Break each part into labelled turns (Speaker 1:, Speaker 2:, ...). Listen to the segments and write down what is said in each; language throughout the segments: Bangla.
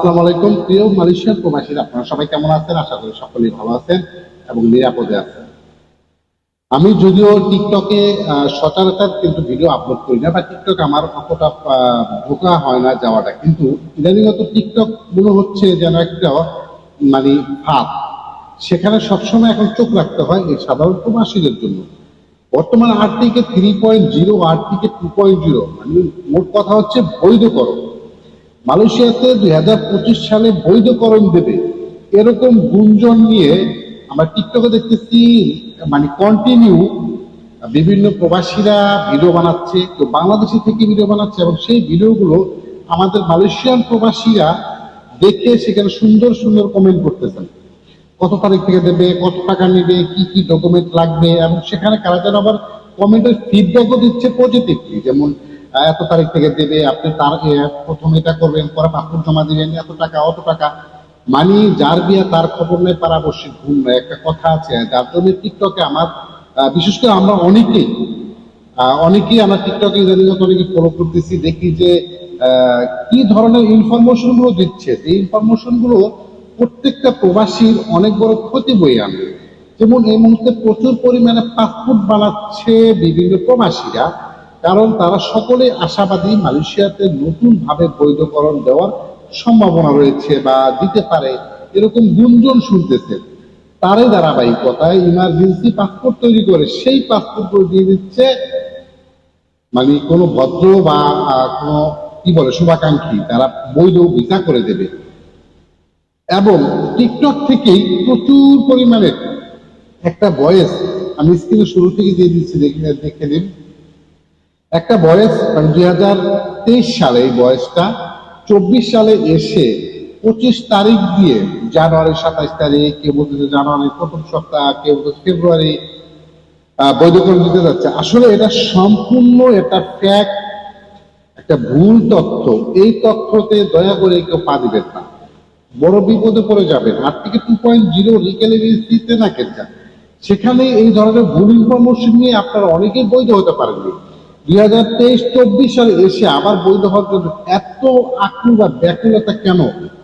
Speaker 1: আসসালামু প্রিয় মালয়েশিয়ার প্রবাসীরা। আপনারা সবাই কেমন আছেন? আশা করি সকলেই ভালো আছেন এবং নিরাপদে আছেন। আমি যদিও টিকটকে সচরাচর কিন্তু ভিডিও আপলোড করি না, বা টিকটক আমার অতটা ঢোকা হয় না যাওয়াটা। কিন্তু ইদানিগত টিকটক মনে হচ্ছে যেন একটা মানে হাত সেখানে সবসময় এখন চোখ রাখতে হয় এই সাধারণ প্রবাসীদের জন্য। বর্তমান আর্টিকে থ্রি পয়েন্ট জিরো আর্টিকে টু পয়েন্ট জিরো মানে মোট কথা হচ্ছে বৈধকরণ। মালয়েশিয়াতে দুই হাজার পঁচিশ সালে বৈধকরণ দেবে। এরকম গুঞ্জন নিয়ে আমরা টিকটকে দেখতেছি মানে কন্টিনিউ বিভিন্ন প্রবাসীরা ভিডিও বানাচ্ছে, তো বাংলাদেশি থেকে ভিডিও বানাচ্ছে এবং সেই ভিডিওগুলো আমাদের মালয়েশিয়ান প্রবাসীরা দেখে সেখানে সুন্দর সুন্দর কমেন্ট করতেছেন। কত তারিখ থেকে দেবে, কত টাকা নেবে, কি কি ডকুমেন্ট লাগবে এবং সেখানে কারা যেন আবার কমেন্টের ফিডব্যাকও দিচ্ছে পজিটিভলি যেমন এত তারিখ থেকে দেবে, আপনি তার প্রথম এটা করবেন পরে পাসপোর্ট জমা দিবেন এত টাকা, অত টাকা। মানে যার বিয়া তার খবর নেই পারাবশ্যিক ঘুম নেই একটা কথা আছে, যার জন্য টিকটকে আমার বিশেষ করে আমরা অনেকেই অনেকেই আমরা টিকটকে ইদানিগত অনেকে ফলো করতেছি, দেখি যে কি ধরনের ইনফরমেশনগুলো দিচ্ছে। এই ইনফরমেশনগুলো প্রত্যেকটা প্রবাসীর অনেক বড় ক্ষতি বয়ে আনবে। যেমন এই মুহূর্তে প্রচুর পরিমাণে পাসপোর্ট বানাচ্ছে বিভিন্ন প্রবাসীরা। কারণ তারা সকলে আশাবাদী মালয়েশিয়াতে নতুন ভাবে বৈধকরণ দেওয়ার সম্ভাবনা রয়েছে বা দিতে পারে এরকম গুঞ্জন শুনতেছে। তারই ধারাবাহিকতায় ইমার্জেন্সি পাসপোর্ট তৈরি করে সেই পাসপোর্টগুলো দিয়ে দিচ্ছে মানে কোনো ভদ্র বা কোনো কি বলে, শুভাকাঙ্ক্ষী, তারা বৈধ ভিসা করে দেবে। এবং টিকটক থেকেই প্রচুর পরিমাণে একটা বয়স আমি স্ক্রিনে শুরু থেকে দিয়ে দিচ্ছি, দেখে দেখে নিন। একটা বয়স মানে দুই হাজার তেইশ সালে এই বয়সটা, চব্বিশ সালে এসে পঁচিশ তারিখ দিয়ে জানুয়ারি সাতাইশ তারিখ, কেউ বলতেছে জানুয়ারির প্রথম সপ্তাহ, কেউ বলতেছে ফেব্রুয়ারি বৈধকরণ দিতে যাচ্ছে। আসলে এটা সম্পূর্ণ এটা ফ্যাক্ট একটা ভুল তথ্য। এই তথ্যতে দয়া করে কেউ পা দিবেন না। বড় বিপদে পড়ে যাবেন। আর থেকে টু পয়েন্ট জিরো লিগেল এজেন্সিতে না কেনটা সেখানে এই ধরনের ভুল ইনফরমেশন নিয়ে আপনারা অনেকেই বৈধ হতে পারেননি। দুই হাজার তেইশ, চব্বিশ সালে এসে আবার বৈধ হওয়ার জন্য এত আকুল ব্যাকুলতা কেন?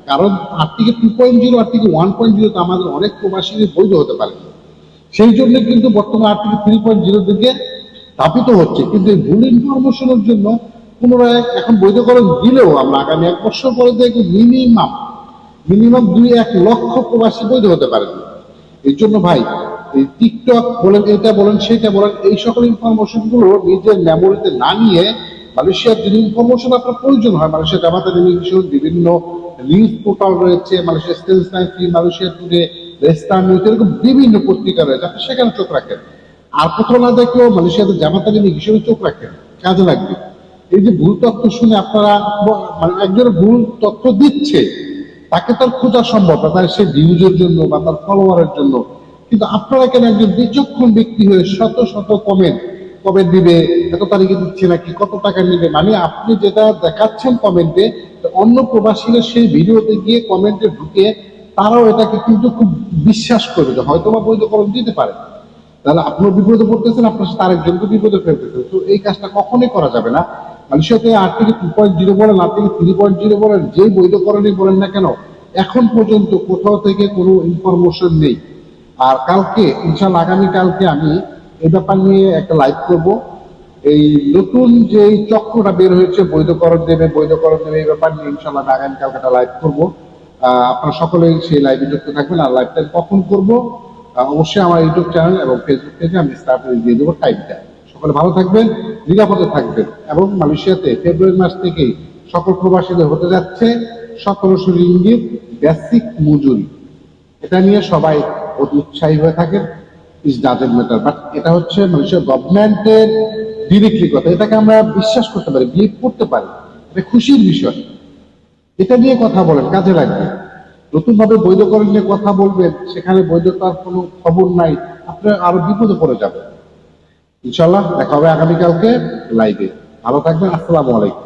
Speaker 1: কারণ আর থেকে টু পয়েন্ট জিরো আর ওয়ান পয়েন্ট জিরোতে আমাদের অনেক প্রবাসীদের বৈধ হতে পারেনি সেই জন্য কিন্তু বর্তমানে আর থেকে থ্রি পয়েন্ট জিরো দিকে স্থাপিত হচ্ছে। কিন্তু এই ভুল ইনফরমেশনের জন্য পুনরায় এখন বৈধকরণ দিলেও আমরা আগামী এক বছর পরে দেখব মিনিমাম মিনিমাম দুই এক লক্ষ প্রবাসী বৈধ হতে পারেন। এই জন্য ভাই টিকটক বলেন, এটা বলেন, সেটা বলেন, এই সকল ইনফরমেশনগুলো নিজের মেমোরিতে না নিয়ে মালয়েশিয়ার যে ইনফরমেশন আপনার প্রয়োজন হয় মালয়েশিয়া জামাতা টেলিভিশন বিভিন্ন নিউজ পোর্টাল রয়েছে মালয়েশিয়া স্টেল সায়েন্সি মালয়েশিয়া টুডে রেস্টার্ন নিউজ এরকম বিভিন্ন পত্রিকা রয়েছে, আপনি সেখানে চোখ রাখেন। আর কোথাও না দেখলেও মালয়েশিয়াতে জামাতা টেলিভিশনে চোখ রাখেন, কাজে লাগবে। এই যে ভুল তথ্য শুনে আপনারা মানে একজন ভুল তথ্য দিচ্ছে, তাকে তার খোঁজা সম্ভব না, তার সে ভিউজের জন্য বা তার ফলোয়ারের জন্য। কিন্তু আপনারা কেন একজন বিচক্ষণ ব্যক্তি হয়ে শত শত কমেন্ট কবে দিবে? এত তারিখে দিচ্ছে নাকি? কত টাকা নেবে? মানে আপনি যেটা দেখাচ্ছেন কমেন্টে অন্য প্রবাসীরা সেই ভিডিওতে গিয়ে কমেন্টে ঢুকে তারাও এটাকে কিন্তু খুব বিশ্বাস করবে যে হয়তো বা বৈধকরণ দিতে পারে। তাহলে আপনিও বিপদে পড়তেছেন, আপনার সাথে আরেকজনকে বিপদে ফেলতেছেন। তো এই কাজটা কখনোই করা যাবে না। মালয়েশিয়াতে আট থেকে টু পয়েন্ট জিরো বলেন আট থেকে থ্রি পয়েন্ট জিরো বলেন, যেই বৈধকরণই বলেন না কেন, এখন পর্যন্ত কোথাও থেকে কোনো ইনফরমেশন নেই। আর কালকে ইনশাল্লাহ আগামী কালকে আমি এই ব্যাপার নিয়ে একটা লাইভ করব। এই নতুন যে চক্রটা বের হয়েছে বৈধকরণ দেবে বৈধকরণ দেবে, এই ব্যাপার নিয়ে ইনশাল্লাহ আমি আগামী কালকে একটা লাইভ করব। আপনারা সকলেই সেই লাইভে যুক্ত থাকবেন, আর লাইভটা কখন করব অবশ্যই আমার ইউটিউব চ্যানেল এবং ফেসবুক পেজে আমি স্টার্টে দিয়ে দেবো টাইমটা সকলে ভালো থাকবেন, নিরাপদে থাকবেন এবং মালয়েশিয়াতে ফেব্রুয়ারি মাস থেকেই সকল প্রবাসীদের হতে যাচ্ছে সতেরোশো রিঙ্গিত বেসিক মজুরি। এটা নিয়ে সবাই অতি উৎসাহী হয়ে থাকেন ইস ডাজেন্ট ম্যাটার বাট এটা হচ্ছে মানুষের গভর্নমেন্টের ডিরেক্টলি কথা এটাকে আমরা বিশ্বাস করতে পারি বিলিভ করতে পারি। এটা খুশির বিষয়। এটা নিয়ে কথা বলেন, কাজে লাগবে নতুন ভাবে বৈধকরণ নিয়ে কথা বলবেন, সেখানে বৈধতার কোনো খবর নাই আপনি আরও বিপদে পড়ে যাবেন। ইনশাল্লাহ দেখা হবে আগামীকালকে লাইভে ভালো থাকবেন, আসসালামু আলাইকুম।